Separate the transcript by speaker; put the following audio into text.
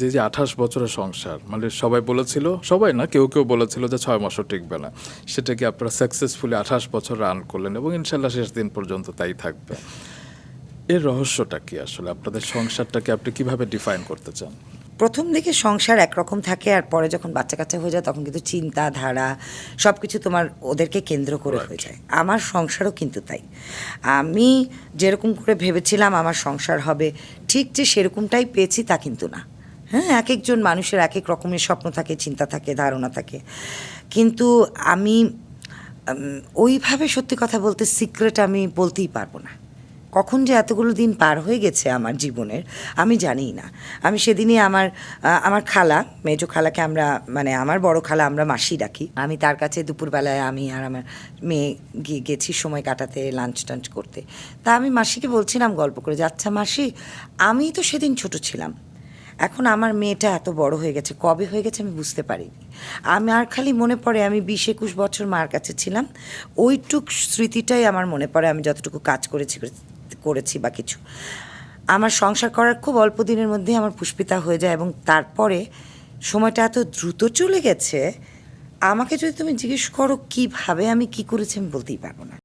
Speaker 1: যে যে আঠাশ বছরের সংসার মানে সবাই বলেছিল সবাই না কেউ কেউ বলেছিল যে ছয় মাসও টিকবে না। সেটাকে আপনারা সাকসেসফুলি আঠাশ বছর রান করলেন এবং ইনশাল্লাহ শেষ দিন পর্যন্ত তাই থাকবে। এর রহস্যটা কি আসলে? আপনাদের সংসারটাকে আপনি কীভাবে ডিফাইন করতে চান?
Speaker 2: প্রথম দিকে সংসার একরকম থাকে আর পরে যখন বাচ্চা কাচ্চা হয়ে যায় তখন কিন্তু চিন্তা ধারা সব কিছু তোমার ওদেরকে কেন্দ্র করে হয়ে যায়। আমার সংসারও কিন্তু তাই। আমি যেরকম করে ভেবেছিলাম আমার সংসার হবে ঠিক যে সেরকমটাই পেয়েছি তা কিন্তু না। হ্যাঁ এক একজন মানুষের এক এক রকমের স্বপ্ন থাকে, চিন্তা থাকে, ধারণা থাকে। কিন্তু আমি ওইভাবে সত্যি কথা বলতে সিক্রেট আমি বলতেই পারব না। কখন যে এতগুলো দিন পার হয়ে গেছে আমার জীবনের, আমি জানি না। আমি সেদিনই আমার আমার খালা, মেজো খালাকে আমরা মানে আমার বড় খালা আমরা মাসি ডাকি। আমি তার কাছে দুপুরবেলায় আমি আর আমার মেয়ে গিয়ে গেছি সময় কাটাতে লাঞ্চ টাঞ্চ করতে। তা আমি মাসিকে বলছিলাম, গল্প করে যে আচ্ছা মাসি আমি তো সেদিন ছোট ছিলাম। এখন আমার মেয়েটা এত বড় হয়ে গেছে, কবে হয়ে গেছে আমি বুঝতে পারিনি। আমি আর খালি মনে পড়ে, আমি বিশ একুশ বছর মার কাছে ছিলাম, ওইটুক স্মৃতিটাই আমার মনে পড়ে, আমি যতটুকু কাজ করেছি করেছি বা কিছু। আমার সংসার করার খুব অল্প দিনের মধ্যে আমার পুষ্পিতা হয়ে যায় এবং তারপরে সময়টা এত দ্রুত চলে গেছে, আমাকে যদি তুমি জিজ্ঞেস করো কীভাবে আমি কি করেছি আমি বলতেই পারব না।